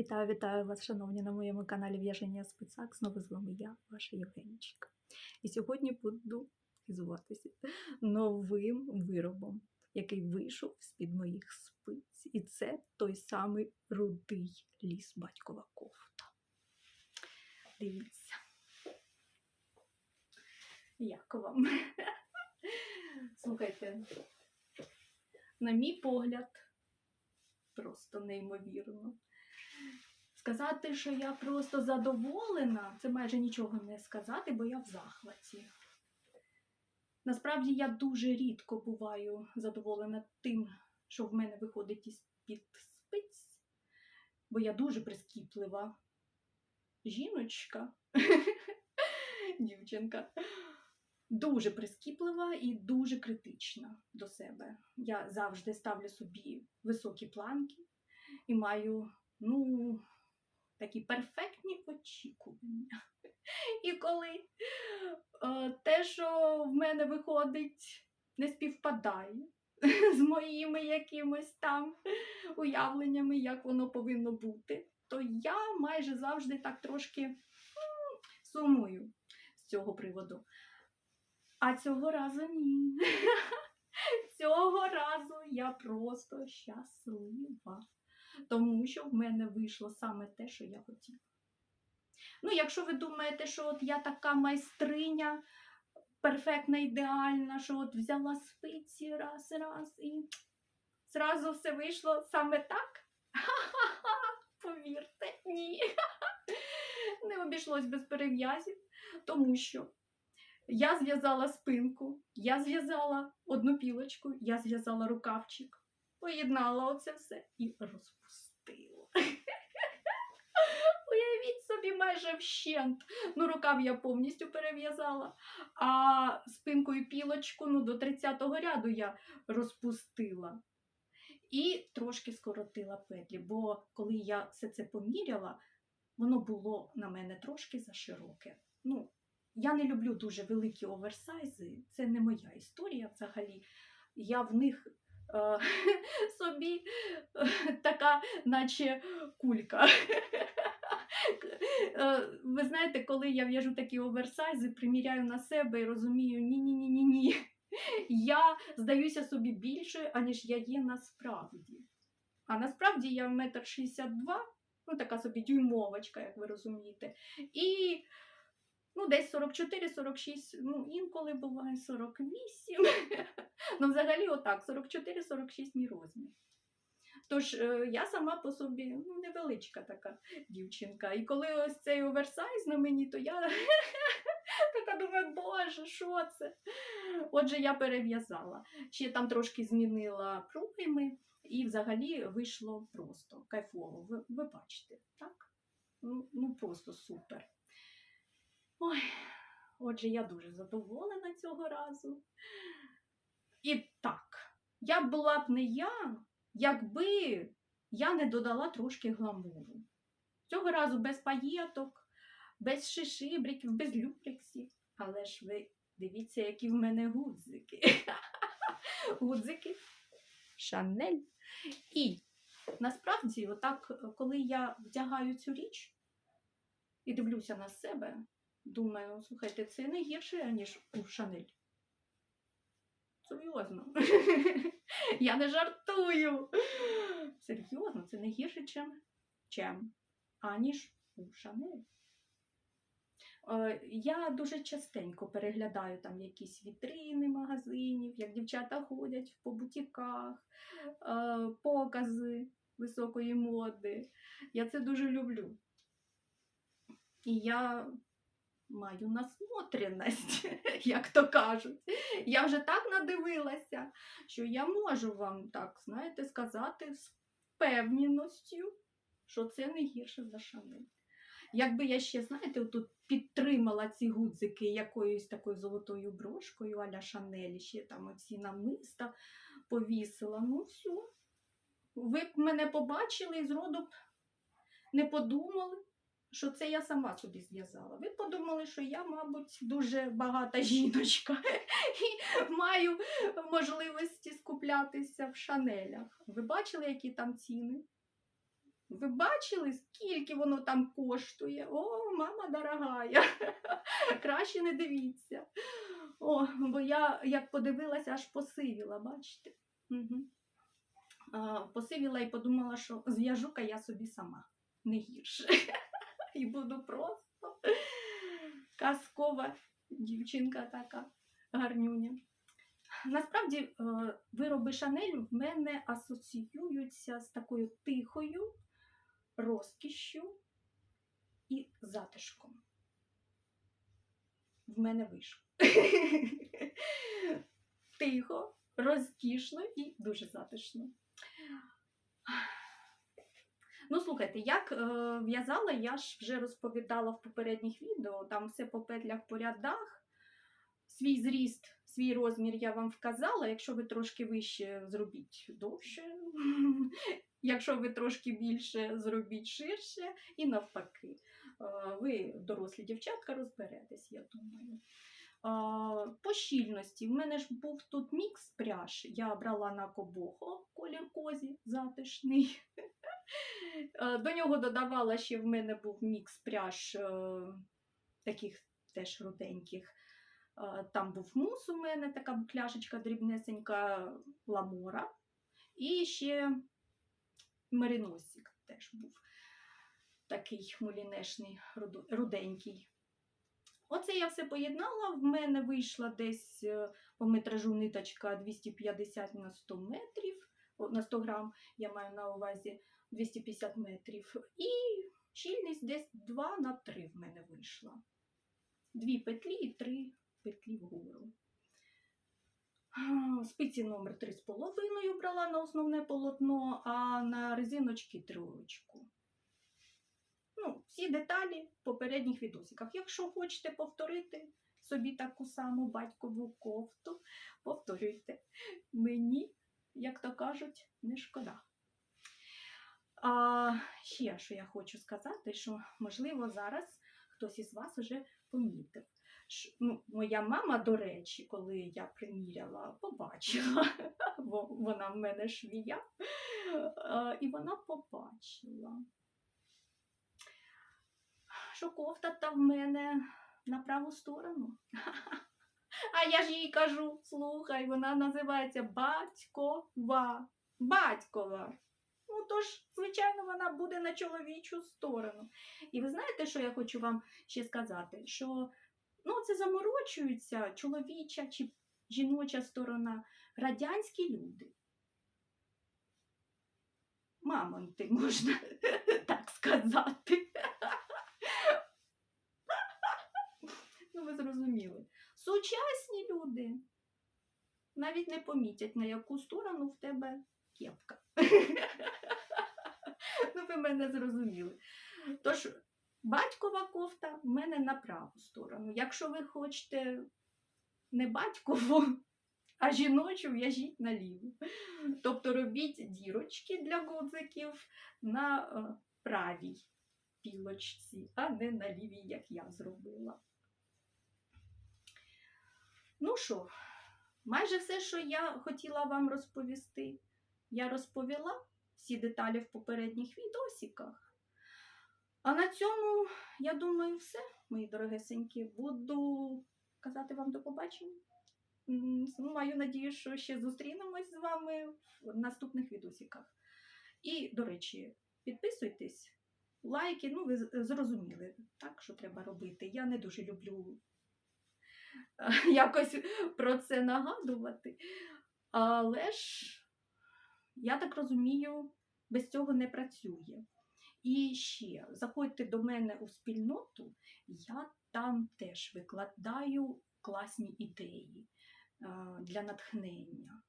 Вітаю, вітаю вас, шановні, на моєму каналі В'яження Спицак. Знову з вами я, ваша Євгенічка. І сьогодні буду хизуватися новим виробом, який вийшов з-під моїх спиць. І це той самий рудий ліс батькова кофта. Дивіться. Як вам? Слухайте, на мій погляд, просто неймовірно. Сказати, що я просто задоволена, це майже нічого не сказати, бо я в захваті. Насправді я дуже рідко буваю задоволена тим, що в мене виходить із під спиць, бо я дуже прискіплива жіночка, дівчинка, дуже прискіплива і дуже критична до себе. Я завжди ставлю собі високі планки і маю, ну, такі перфектні очікування. І коли е, те, що в мене виходить, не співпадає з моїми якимось там уявленнями, як воно повинно бути, то я майже завжди так трошки сумую з цього приводу. А цього разу ні. Цього разу я просто щаслива тому що в мене вийшло саме те, що я хотіла. Ну, якщо ви думаєте, що от я така майстриня, перфектна, ідеальна, що от взяла спиці раз, раз і зразу все вийшло саме так? Ха-ха-ха, повірте, ні. Не обійшлось без перев'язів, тому що я зв'язала спинку, я зв'язала одну пілочку, я зв'язала рукавчик поєднала оце все і розпустила. Уявіть собі майже вщент. Ну, рукав я повністю перев'язала, а спинку і пілочку ну, до 30-го ряду я розпустила. І трошки скоротила петлі, бо коли я все це поміряла, воно було на мене трошки зашироке. Ну, я не люблю дуже великі оверсайзи, це не моя історія взагалі. Я в них собі е, така, наче кулька. Е, Ви знаєте, коли я в'яжу такі оверсайзи, приміряю на себе і розумію, ні-ні-ні. ні Я здаюся собі більшою, аніж я є насправді. А насправді я метр шістдесят два, ну така собі дюймовочка, як ви розумієте. І ну, десь 44-46, ну, інколи буває 48. ну, взагалі, отак, 44-46 мій розмір. Тож е, я сама по собі ну, невеличка така дівчинка. І коли ось цей оверсайз на мені, то я така думаю, боже, що це? Отже, я перев'язала. Ще там трошки змінила пройми, і взагалі вийшло просто кайфово. Ви, ви бачите, так? Ну, ну просто супер. Ой, отже, я дуже задоволена цього разу. І так, я була б не я, якби я не додала трошки гламуру. Цього разу без паєток, без шишибриків, без люпрексів. Але ж ви дивіться, які в мене гудзики. Гудзики Шанель. І насправді, отак, коли я вдягаю цю річ і дивлюся на себе, думаю, слухайте, це не гірше, ніж у Шанель. Серйозно. Я не жартую. Серйозно, це не гірше, чим, чим аніж у Шанель. Е, Я дуже частенько переглядаю там якісь вітрини магазинів, як дівчата ходять по бутіках, е, покази високої моди. Я це дуже люблю. І я маю насмотреність, як то кажуть. Я вже так надивилася, що я можу вам так, знаєте, сказати з впевненістю, що це не гірше за Шанель. Якби я ще, знаєте, тут підтримала ці гудзики якоюсь такою золотою брошкою аля Шанелі, ще там оці намиста повісила, ну все. Ви б мене побачили і зроду б не подумали, що це я сама собі зв'язала. Ви подумали, що я, мабуть, дуже багата жіночка і маю можливості скуплятися в шанелях. Ви бачили, які там ціни? Ви бачили, скільки воно там коштує? О, мама дорогая. Краще не дивіться. О, бо я як подивилася, аж посивіла, бачите? Угу. А, посивіла і подумала, що зв'яжу-ка я собі сама не гірше. І буду просто казкова дівчинка така гарнюня. Насправді, е, вироби Шанелю в мене асоціюються з такою тихою розкішшю і затишком. В мене вийшло. Тихо, розкішно і дуже затишно. Ну, слухайте, як е, в'язала, я ж вже розповідала в попередніх відео, там все по петлях по рядах. Свій зріст, свій розмір я вам вказала. Якщо ви трошки вище, зробіть довше. Якщо ви трошки більше, зробіть ширше і навпаки. Е, Ви, дорослі дівчатка, розберетесь, я думаю. По щільності. В мене ж був тут мікс пряж. Я брала на кобохо колір козі затишний. До нього додавала ще в мене був мікс пряж е, таких теж руденьких. Там був мус у мене, така букляшечка дрібнесенька ламора. І ще мериносик теж був такий мулінешний, руденький. Оце я все поєднала. В мене вийшла десь е, по метражу ниточка 250 на 100 метрів, на 100 грам, я маю на увазі 250 метрів. І щільність десь 2 на 3 в мене вийшла. Дві петлі і три петлі вгору. Спиці номер 3,5 брала на основне полотно, а на резиночки троєчку. Ну, всі деталі в попередніх відосиках. Якщо хочете повторити собі таку саму батькову кофту, повторюйте. Мені, як то кажуть, не шкода. А ще що я хочу сказати, що можливо зараз хтось із вас вже помітив. Ну, моя мама, до речі, коли я приміряла, побачила, бо вона в мене швія, і вона побачила що кофта та в мене на праву сторону. А я ж їй кажу, слухай, вона називається батькова. Батькова. Ну, тож, звичайно, вона буде на чоловічу сторону. І ви знаєте, що я хочу вам ще сказати? Що ну, це заморочується чоловіча чи жіноча сторона, радянські люди. Мамонти, можна так сказати. Ну, ви зрозуміли. Сучасні люди навіть не помітять, на яку сторону в тебе кепка. Ну, ви мене зрозуміли. Тож, батькова кофта в мене на праву сторону. Якщо ви хочете не батькову, а жіночу в'яжіть на ліву. Тобто робіть дірочки для гудзиків на е, правій пілочці, а не на лівій, як я зробила. Ну що, майже все, що я хотіла вам розповісти, я розповіла всі деталі в попередніх відосиках. А на цьому, я думаю, все, мої дорогесенькі. Буду казати вам до побачення. Маю надію, що ще зустрінемось з вами в наступних відосиках. І, до речі, підписуйтесь, лайки, ну ви зрозуміли, так, що треба робити. Я не дуже люблю якось про це нагадувати. Але ж, я так розумію, без цього не працює. І ще заходьте до мене у спільноту, я там теж викладаю класні ідеї е, для натхнення.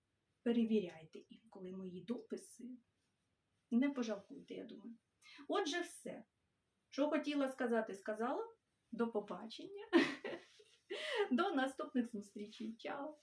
Перевіряйте інколи мої дописи. Не пожалкуйте, я думаю. Отже, все. Що хотіла сказати, сказала. До побачення. До наступних зустрічей. Чао!